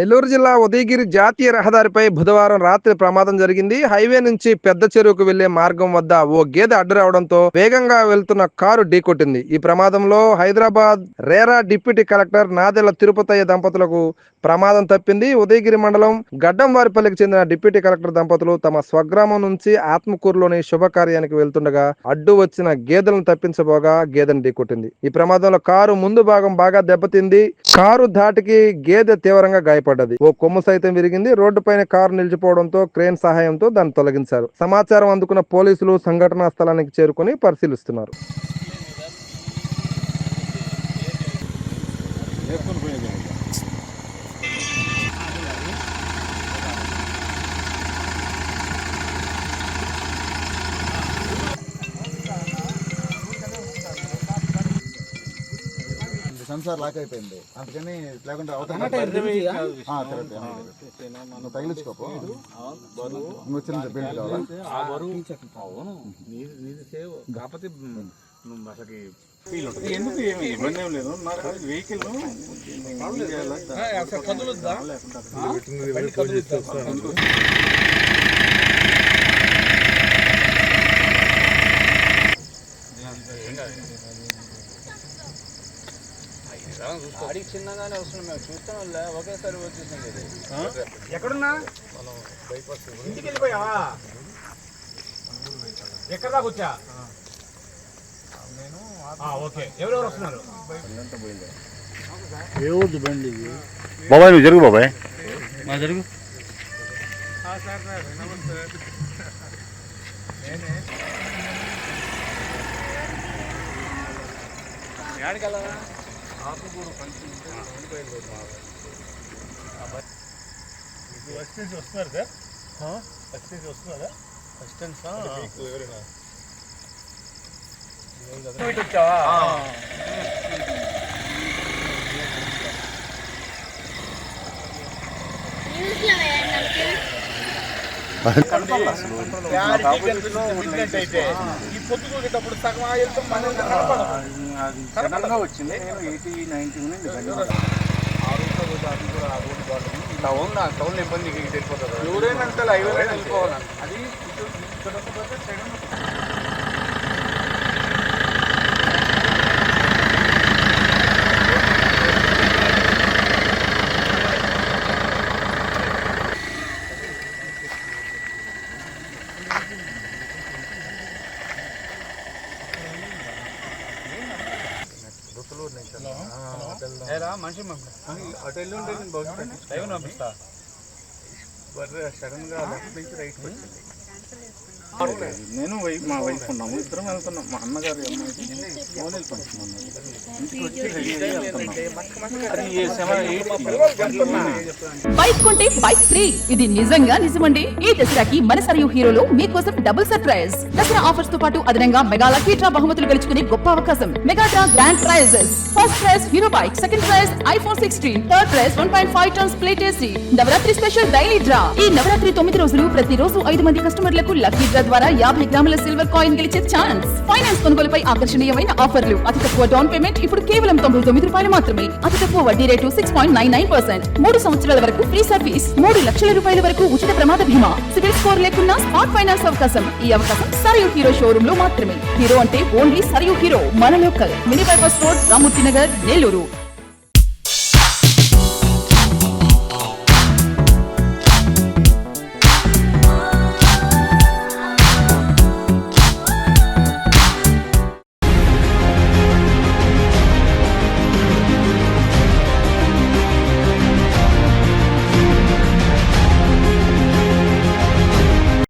నెల్లూరు జిల్లా ఉదయగిరి జాతీయ రహదారిపై బుధవారం రాత్రి ప్రమాదం జరిగింది. హైవే నుంచి పెద్ద చెరువుకు వెళ్ళే మార్గం వద్ద ఓ గేదె అడ్డు రావడంతో వేగంగా వెళ్తున్న కారు ఢీకొట్టింది. ఈ ప్రమాదంలో Hyderabad RERA deputy collector Nadella Tirupathaiah దంపతులకు ప్రమాదం తప్పింది. ఉదయగిరి మండలం గడ్డంవారిపల్లికి చెందిన డిప్యూటీ కలెక్టర్ దంపతులు తమ స్వగ్రామం నుంచి ఆత్మకూరులోని శుభకార్యానికి వెళ్తుండగా అడ్డు వచ్చిన గేదెలను తప్పించబోగా గేదెను ఢీకొట్టింది. ఈ ప్రమాదంలో కారు ముందు భాగం బాగా దెబ్బతింది. కారు ధాటికి గేదె తీవ్రంగా ఏర్పడ్డది. ఓ కొమ్ము సైతం విరిగింది. రోడ్డు పైన కారు నిలిచిపోవడంతో క్రేన్ సహాయంతో దాన్ని తొలగించారు. సమాచారం అందుకున్న పోలీసులు సంఘటనా స్థలానికి చేరుకుని పరిశీలిస్తున్నారు. సెన్సార్ లాక్ అయిపోయింది. అందుకని లేకుంటే అవతల నువ్వు తగిలించుకోపో. నువ్వు కాకపోతే అసలు ఎందుకు ఏమి ఇబ్బంది ఏం లేదు? నాకు వెహికల్ కదులుద్దా? ఆడికి చిన్నగానే వస్తున్నాం మేము. చూస్తాం ఒకేసారి వచ్చేసాం ఇది. ఎక్కడున్నా? ఇంటికి వెళ్ళిపోయావా? ఎక్కడ దాకా వచ్చా? ఆ, ఓకే. ఎవరెవరు వస్తున్నారు? బాబాయ్ నువ్వు జరుగు బాబాయ్. ఏడికి వెళ్ళాలా? ఇటు వచ్చావా అయితే ఈ పొద్దుకోగేటప్పుడు సగం ఆయుధం మనం కనపడదు. అది సడన్ గా వచ్చింది నేను ఎయిటీ నైన్టీ నుండి టౌన్ టౌన్ ఇబ్బంది ఎవరైనా హైవే వెళ్ళిపోవాలి అది ఇక్కడ మనిషి అటు వెళ్ళి ఉంటే నేను డ్రైవర్ పంపిస్తా. సడన్గా లెఫ్ట్ నుంచి రైట్ వచ్చింది నేను మా వైఫ్ ఉన్నాము. ఇద్దరం వెళ్తున్నాం. మా అన్నగారు అమ్మాయి ఫోన్ వెళ్తున్నాం ఇంటికి వచ్చి రెడీ అయ్యి వెళ్తున్నాం. బైక్ కొంటే బైక్ ఫ్రీ. ఇది నిజంగా నిజమండి. ఈ దసరాకి మన సరియు హీరోలో మీకోసం డబుల్ సర్ప్రైజ్. దసరా ఆఫర్స్తో పాటు అదనంగా మెగా లక్కీ డ్రా బహుమతులు గెలుచుకునే గొప్ప అవకాశం. Mega draw grand prizes. First prize Hero bike second prize iPhone sixteen third prize one point five tons plate AC Navratri special daily draw. ఈ నవరాత్రి తొమ్మిది రోజులు ప్రతి రోజు ఐదు మంది కస్టమర్లకు లక్కీ డ్రా ద్వారా యాభై గ్రాముల సిల్వర్ కాయిన్ గెలిచే ఛాన్స్ ఫైనాన్స్ కొనుగోలుపై ఆకర్షణీయమైన ఆఫర్లు అతి తక్కువ డౌన్ పేమెంట్ ఇప్పుడు కేవలం తొంభై తొమ్మిది రూపాయలు మాత్రమే. అతి తక్కువ వడ్డీ rate six point nine nine percent మూడు సంవత్సరాల వరకు ఫ్రీ సర్వీస్ మూడు లక్షల రూపాయల వరకు ఉచిత ప్రమాద బీమా. సివిల్ స్కోర్ లేకున్నా స్మార్ట్ ఫైనాన్స్ అవకాశం. ఈ అవకాశం సరియు హీరో షోరూమ్లో మాత్రమే. హీరో అంటే ఓన్లీ సరియు హీరో మన local mini bypass road Ramamurthy Nagar Nellore